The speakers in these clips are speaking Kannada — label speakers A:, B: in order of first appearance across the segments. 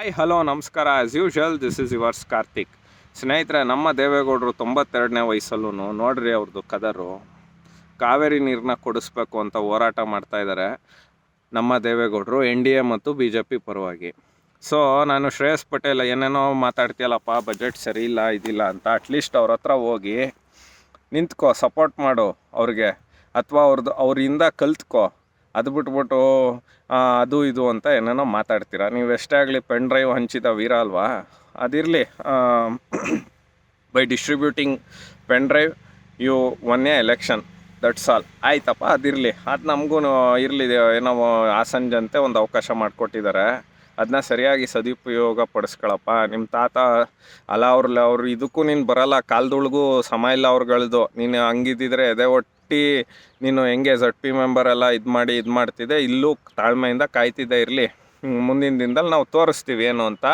A: ಹಾಯ್ ಹಲೋ ನಮಸ್ಕಾರ. As usual this is yours Karthik ಸ್ನೇಹಿತರೆ, ನಮ್ಮ ದೇವೇಗೌಡರು ತೊಂಬತ್ತೆರಡನೇ ವಯಸ್ಸಲ್ಲೂ ನೋಡ್ರಿ ಅವ್ರದ್ದು ಕದರು. ಕಾವೇರಿ ನೀರನ್ನ ಕೊಡಿಸ್ಬೇಕು ಅಂತ ಹೋರಾಟ ಮಾಡ್ತಾ ಇದ್ದಾರೆ ನಮ್ಮ ದೇವೇಗೌಡರು, ಎನ್ ಡಿ ಎ ಮತ್ತು ಬಿ ಜೆ ಪಿ ಪರವಾಗಿ. ಸೊ ನಾನು ಶ್ರೇಯಸ್ ಪಟೇಲ್, ಏನೇನೋ ಮಾತಾಡ್ತೀಯಲ್ಲಪ್ಪ ಬಜೆಟ್ ಸರಿ ಇಲ್ಲ, ಇದಿಲ್ಲ ಅಂತ ಅಟ್ಲೀಸ್ಟ್ ಅವ್ರ ಹತ್ರ ಹೋಗಿ ನಿಂತ್ಕೋ ಸಪೋರ್ಟ್ ಮಾಡು ಅವ್ರಿಗೆ. ಅಥವಾ ಅವ್ರದ್ದು ಅವರಿಂದ ಕಲ್ತ್ಕೋ. ಅದು ಬಿಟ್ಬಿಟ್ಟು ಅದು ಇದು ಅಂತ ಏನೇನೋ ಮಾತಾಡ್ತೀರಾ? ನೀವು ಎಷ್ಟೇ ಆಗಲಿ ಪೆನ್ ಡ್ರೈವ್ ಹಂಚಿದ ವೀರ ಅಲ್ವಾ? ಅದಿರಲಿ by distributing pen drive you won a election that's all ಆಯ್ತಪ್ಪ, ಅದಿರಲಿ. ಅದು ನಮಗೂ ಇರಲಿ, ಏನೋ ಆಸಂಜಂತೆ ಒಂದು ಅವಕಾಶ ಮಾಡಿಕೊಟ್ಟಿದ್ದಾರೆ ಅದನ್ನ ಸರಿಯಾಗಿ ಸದುಪಯೋಗ ಪಡಿಸ್ಕೊಳಪ್ಪ. ನಿಮ್ಮ ತಾತ ಅಲ್ಲ ಅವ್ರಲ್ಲ ಅವ್ರು ಇದಕ್ಕೂ ನೀನು ಬರಲ್ಲ. ಕಾಲ್ದೊಳಗೂ ಸಮ ಇಲ್ಲ ಅವ್ರುಗಳ್ದು. ನೀನು ಹಂಗಿದ್ದಿದ್ರೆ ಎದೆ ಒಟ್ಟಿ ನೀನು ಹೆಂಗೆ ಝಡ್ ಪಿ ಮೆಂಬರ್ ಎಲ್ಲ ಇದು ಮಾಡಿ ಇದು ಮಾಡ್ತಿದ್ದೆ, ಇಲ್ಲೂ ತಾಳ್ಮೆಯಿಂದ ಕಾಯ್ತಿದ್ದೆ ಇರಲಿ. ಮುಂದಿನ ದಿನದಲ್ಲಿ ನಾವು ತೋರಿಸ್ತೀವಿ ಏನು ಅಂತ.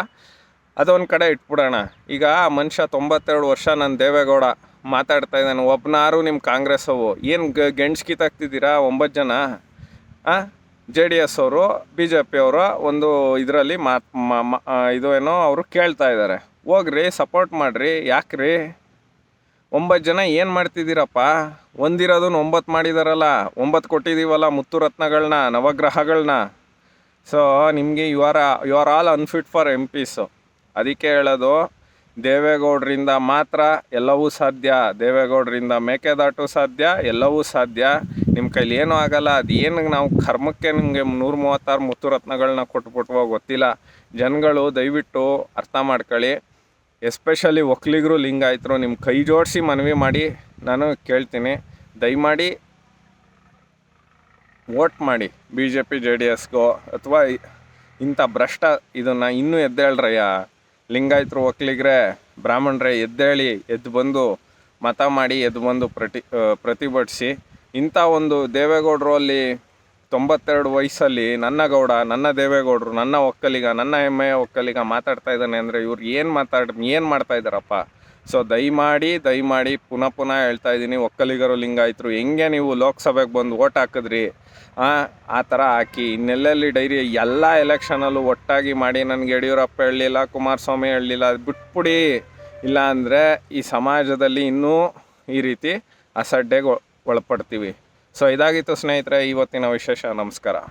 A: ಅದೊಂದು ಕಡೆ ಇಟ್ಬಿಡೋಣ. ಈಗ ಆ ಮನುಷ್ಯ ತೊಂಬತ್ತೆರಡು ವರ್ಷ ನನ್ನ ದೇವೇಗೌಡ ಮಾತಾಡ್ತಾ ಇದ್ದಾನೆ ಒಬ್ಬನಾರು ನಿಮ್ಮ ಕಾಂಗ್ರೆಸ್ ಅವು ಏನು ಗೆಣ್ಸ್ ಕಿತ್ತಾಕ್ತಿದ್ದೀರಾ ಒಂಬತ್ತು ಜನ? ಆ? ಜೆ ಡಿ ಎಸ್ ಅವರು, ಬಿ ಜೆ ಪಿ ಅವರು ಒಂದು ಇದರಲ್ಲಿ ಮಾತು ಇದು ಏನೋ ಅವರು ಕೇಳ್ತಾ ಇದ್ದಾರೆ. ಹೋಗ್ರಿ ಸಪೋರ್ಟ್ ಮಾಡಿರಿ, ಯಾಕ್ರಿ? ಒಂಬತ್ತು ಜನ ಏನು ಮಾಡ್ತಿದ್ದೀರಪ್ಪ? ಒಂದಿರೋದನ್ನು ಒಂಬತ್ತು ಮಾಡಿದಾರಲ್ಲ, ಒಂಬತ್ತು ಕೊಟ್ಟಿದ್ದೀವಲ್ಲ ಮುತ್ತು ರತ್ನಗಳನ್ನ ನವಗ್ರಹಗಳನ್ನ ಸೊ ನಿಮಗೆ you are you are all unfit for MPs ಅದಕ್ಕೆ ಹೇಳೋದು, ದೇವೇಗೌಡರಿಂದ ಮಾತ್ರ ಎಲ್ಲವೂ ಸಾಧ್ಯ, ದೇವೇಗೌಡರಿಂದ ಮೇಕೆದಾಟು ಸಾಧ್ಯ, ಎಲ್ಲವೂ ಸಾಧ್ಯ. ನಿಮ್ಮ ಕೈಲಿ ಏನೂ ಆಗಲ್ಲ, ಅದು ಏನು ನಾವು ಕರ್ಮಕ್ಕೆ ನಿಮಗೆ ನೂರ ಮೂವತ್ತಾರು ಮುತ್ತು ರತ್ನಗಳನ್ನ ಕೊಟ್ಬಿಟ್ವೋ ಗೊತ್ತಿಲ್ಲ. ಜನಗಳು ದಯವಿಟ್ಟು ಅರ್ಥ ಮಾಡ್ಕೊಳ್ಳಿ. ಎಸ್ಪೆಷಲಿ ಒಕ್ಕಲಿಗರು ಲಿಂಗಾಯತರು ನಿಮ್ಮ ಕೈ ಜೋಡಿಸಿ ಮನವಿ ಮಾಡಿ ನಾನು ಕೇಳ್ತೀನಿ. ದಯಮಾಡಿ ವೋಟ್ ಮಾಡಿ B J P J D ಎಸ್ಗೋ ಅಥವಾ ಇಂಥ ಭ್ರಷ್ಟ ಇದನ್ನು ಇನ್ನೂ ಎದ್ದೇಳ್ರಯ್ಯ. ಲಿಂಗಾಯತರು ಒಕ್ಕಲಿಗರೇ ಬ್ರಾಹ್ಮಣರೇ ಎದ್ದೇಳಿ, ಎದ್ದು ಬಂದು ಮತ ಮಾಡಿ, ಎದ್ದು ಬಂದು ಪ್ರತಿ ಪ್ರತಿಭಟಿಸಿ ಇಂಥ ಒಂದು ದೇವೇಗೌಡರು ಅಲ್ಲಿ ತೊಂಬತ್ತೆರಡು ವಯಸ್ಸಲ್ಲಿ ನನ್ನ ಗೌಡ, ನನ್ನ ದೇವೇಗೌಡರು, ನನ್ನ ಒಕ್ಕಲಿಗ, ನನ್ನ ಹೆಮ್ಮೆಯ ಒಕ್ಕಲಿಗ ಮಾತಾಡ್ತಾ ಇದ್ದಾನೆ ಅಂದರೆ ಇವ್ರು ಏನು ಮಾತಾಡ್, ಏನು ಮಾಡ್ತಾ ಇದ್ದಾರಪ್ಪ? ಸೊ ದಯಮಾಡಿ ದಯಮಾಡಿ ಪುನಃ ಪುನಃ ಹೇಳ್ತಾ ಇದ್ದೀನಿ, ಒಕ್ಕಲಿಗರು ಲಿಂಗಾಯಿತ್ರು, ಹೆಂಗೆ ನೀವು ಲೋಕಸಭೆಗೆ ಬಂದು ಓಟ್ ಹಾಕಿದ್ರಿ? ಆ ಆ ಥರ ಹಾಕಿ, ಇನ್ನೆಲ್ಲೆಲ್ಲಿ ಡೈರಿ, ಎಲ್ಲ ಎಲೆಕ್ಷನಲ್ಲೂ ಒಟ್ಟಾಗಿ ಮಾಡಿ ನನಗೆ ಯಡಿಯೂರಪ್ಪ ಹೇಳಲಿಲ್ಲ, ಕುಮಾರಸ್ವಾಮಿ ಹೇಳಲಿಲ್ಲ ಬಿಟ್ಬಿಡಿ. ಇಲ್ಲ ಅಂದರೆ ಈ ಸಮಾಜದಲ್ಲಿ ಇನ್ನೂ ಈ ರೀತಿ ಅಸಡ್ಡೆಗೆ ಒಳಪಡ್ತೀವಿ. ಸೊ ಇದಾಗಿತ್ತು ಸ್ನೇಹಿತರೆ ಇವತ್ತಿನ ವಿಶೇಷ ನಮಸ್ಕಾರ.